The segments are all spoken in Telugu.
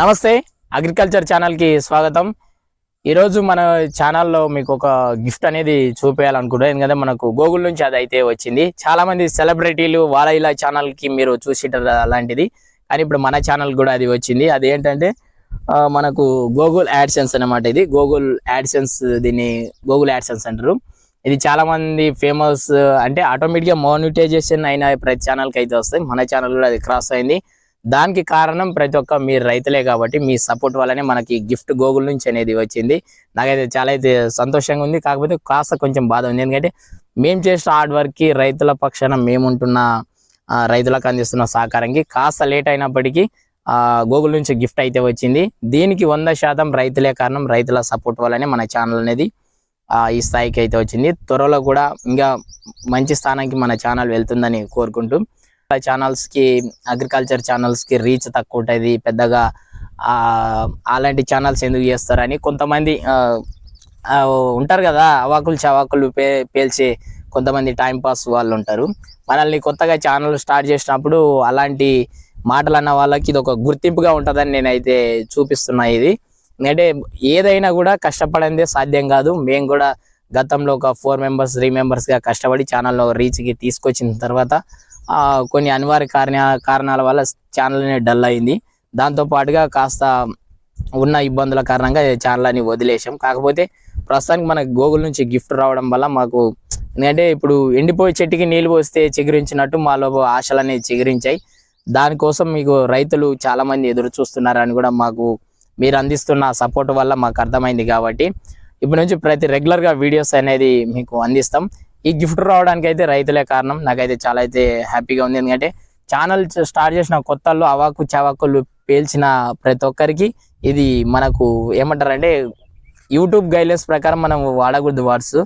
నమస్తే అగ్రికల్చర్ ఛానల్కి స్వాగతం. ఈరోజు మన ఛానల్లో మీకు ఒక గిఫ్ట్ అనేది చూపించాలనుకుంటున్నాను ఎందుకంటే మనకు గూగుల్ నుంచి అది అయితే వచ్చింది. చాలామంది సెలబ్రిటీలు వాళ్ళ ఇలా ఛానల్కి మీరు చూసేటారు అలాంటిది. కానీ ఇప్పుడు మన ఛానల్ కూడా అది వచ్చింది. అది ఏంటంటే మనకు గూగుల్ యాడ్సెన్స్ అన్నమాట ఇది. గూగుల్ యాడ్సెన్స్ దీన్ని గూగుల్ యాడ్సెన్స్ అంటారు. ఇది చాలామంది ఫేమస్ అంటే ఆటోమేటిక్గా మానిటైజేషన్ అయిన ప్రతి ఛానల్కి అయితే వస్తాయి. మన ఛానల్ కూడా అది క్రాస్ అయింది. దానికి కారణం ప్రతి ఒక్క మీరు రైతులే కాబట్టి మీ సపోర్ట్ వల్లనే మనకి గిఫ్ట్ గోగుల్ నుంచి అనేది వచ్చింది. నాకైతే చాలా అయితే సంతోషంగా ఉంది. కాకపోతే కాస్త కొంచెం బాధ ఉంది. ఎందుకంటే మేము చేసిన హార్డ్ వర్క్కి రైతుల పక్షాన మేముంటున్న రైతులకు అందిస్తున్న సహకారంకి కాస్త లేట్ అయినప్పటికీ గూగుల్ నుంచి గిఫ్ట్ అయితే వచ్చింది. దీనికి వంద శాతం రైతులే కారణం రైతుల సపోర్ట్ వల్లనే మన ఛానల్ అనేది ఈ స్థాయికి అయితే వచ్చింది. త్వరలో కూడా ఇంకా మంచి స్థానానికి మన ఛానల్ వెళ్తుందని కోరుకుంటూ ఛానల్స్కి అగ్రికల్చర్ ఛానల్స్కి రీచ్ తక్కువ ఉంటుంది పెద్దగా అలాంటి ఛానల్స్ ఎందుకు చేస్తారని కొంతమంది ఉంటారు కదా అవాకులు చవాకులు పే పేల్చే కొంతమంది టైం పాస్ వాళ్ళు ఉంటారు. మనల్ని కొత్తగా ఛానల్ స్టార్ట్ చేసినప్పుడు అలాంటి మాటలు అన్న వాళ్ళకి ఇది ఒక గుర్తింపుగా ఉంటుందని నేనైతే చూపిస్తున్నా ఇది. అంటే ఏదైనా కూడా కష్టపడందే సాధ్యం కాదు. మేము కూడా గతంలో ఒక ఫోర్ మెంబర్స్ త్రీ మెంబర్స్గా కష్టపడి ఛానల్లో రీచ్కి తీసుకొచ్చిన తర్వాత కొన్ని అనివార్య కారణ కారణాల వల్ల ఛానల్ అనేది డల్ అయింది. దాంతో పాటుగా కాస్త ఉన్న ఇబ్బందుల కారణంగా ఛానల్ అని వదిలేసాం కాకపోతే ప్రస్తుతానికి మనకు గూగుల్ నుంచి గిఫ్ట్ రావడం వల్ల మాకు ఎందుకంటే ఇప్పుడు ఎండిపోయే చెట్టుకి నీళ్ళు పోస్తే చిగురించినట్టు మాలో ఆశలు అనేవి చిగురించాయి. దానికోసం మీకు రైతులు చాలామంది ఎదురు చూస్తున్నారని కూడా మాకు మీరు అందిస్తున్న సపోర్ట్ వల్ల మాకు అర్థమైంది కాబట్టి ఇప్పటి నుంచి ప్రతి రెగ్యులర్గా వీడియోస్ అనేది మీకు అందిస్తాం. ఈ గిఫ్ట్ రావడానికి అయితే రైతులే కారణం. నాకైతే చాలా అయితే హ్యాపీగా ఉంది. ఎందుకంటే ఛానల్ స్టార్ట్ చేసిన కొత్తల్లో అవాకు చవాకులు పేల్చిన ప్రతి ఒక్కరికి ఇది మనకు ఏమంటారంటే యూట్యూబ్ గైడ్లైన్స్ ప్రకారం మనం వాడకూడదు వర్డ్స్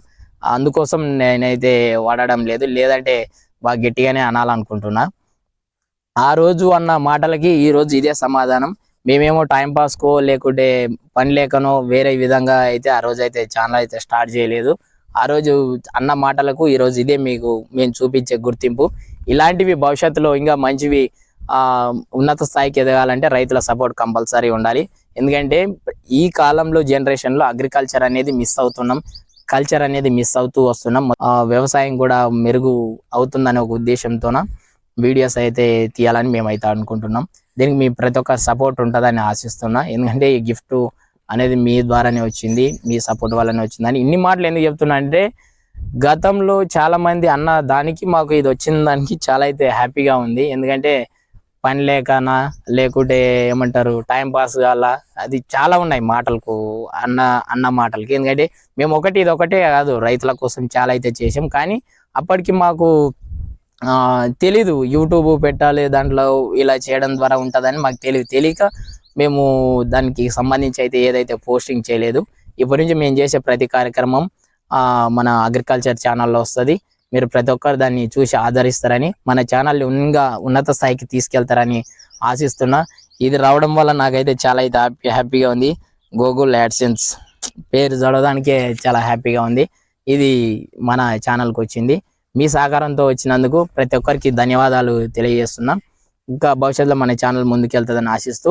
అందుకోసం నేనైతే వాడడం లేదు. లేదంటే బాగా గట్టిగానే అనాలనుకుంటున్నా. ఆ రోజు అన్న మాటలకి ఈ రోజు ఇదే సమాధానం. మేమేమో టైంపాస్కో లేకుంటే పని లేకనో వేరే విధంగా అయితే ఆ రోజు అయితే ఛానల్ అయితే స్టార్ట్ చేయలేదు. ఆ రోజు అన్న మాటలకు ఈరోజు ఇదే మీకు మేము చూపించే గుర్తింపు. ఇలాంటివి భవిష్యత్తులో ఇంకా మంచివి ఉన్నత స్థాయికి ఎదగాలంటే రైతుల సపోర్ట్ కంపల్సరీ ఉండాలి. ఎందుకంటే ఈ కాలంలో జనరేషన్లో అగ్రికల్చర్ అనేది మిస్ అవుతున్నాం కల్చర్ అనేది మిస్ అవుతూ వస్తున్నాం. వ్యవసాయం కూడా మెరుగు అవుతుందనే ఒక ఉద్దేశంతోన వీడియోస్ అయితే తీయాలని మేమైతే అనుకుంటున్నాం. దీనికి మీ ప్రతి ఒక్క సపోర్ట్ ఉంటుందని ఆశిస్తున్నా. ఎందుకంటే ఈ గిఫ్ట్ అనేది మీ ద్వారానే వచ్చింది మీ సపోర్ట్ వల్లనే వచ్చిందని. ఇన్ని మాటలు ఎందుకు చెప్తున్నా అంటే గతంలో చాలా మంది అన్న దానికి మాకు ఇది వచ్చిన దానికి చాలా అయితే హ్యాపీగా ఉంది. ఎందుకంటే పని లేకనా లేకుంటే ఏమంటారు టైం పాస్ కావాలా అది చాలా ఉన్నాయి మాటలకు అన్న అన్న మాటలకి. ఎందుకంటే మేము ఒకటి ఇది ఒకటే కాదు రైతుల కోసం చాలా అయితే చేసాం కానీ అప్పటికి మాకు తెలీదు యూట్యూబ్ పెట్టాలి దాంట్లో ఇలా చేయడం ద్వారా ఉంటుందని మాకు తెలియదు తెలియక మేము దానికి సంబంధించి అయితే ఏదైతే పోస్టింగ్ చేయలేదు ఇప్పటి నుంచి మేము చేసే ప్రతి కార్యక్రమం మన అగ్రికల్చర్ ఛానల్లో వస్తుంది. మీరు ప్రతి ఒక్కరు దాన్ని చూసి ఆదరిస్తారని మన ఛానల్ని ఇంకా ఉన్నత స్థాయికి తీసుకెళ్తారని ఆశిస్తున్నా. ఇది రావడం వల్ల నాకైతే చాలా అయితే హ్యాపీ హ్యాపీగా ఉంది. గూగుల్ యాడ్సెన్స్ పేరు చదవడానికే చాలా హ్యాపీగా ఉంది. ఇది మన ఛానల్కి వచ్చింది. మీ సహకారంతో వచ్చినందుకు ప్రతి ఒక్కరికి ధన్యవాదాలు తెలియజేస్తున్నాం. ఇంకా భవిష్యత్తులో మన ఛానల్ ముందుకెళ్తుందని ఆశిస్తూ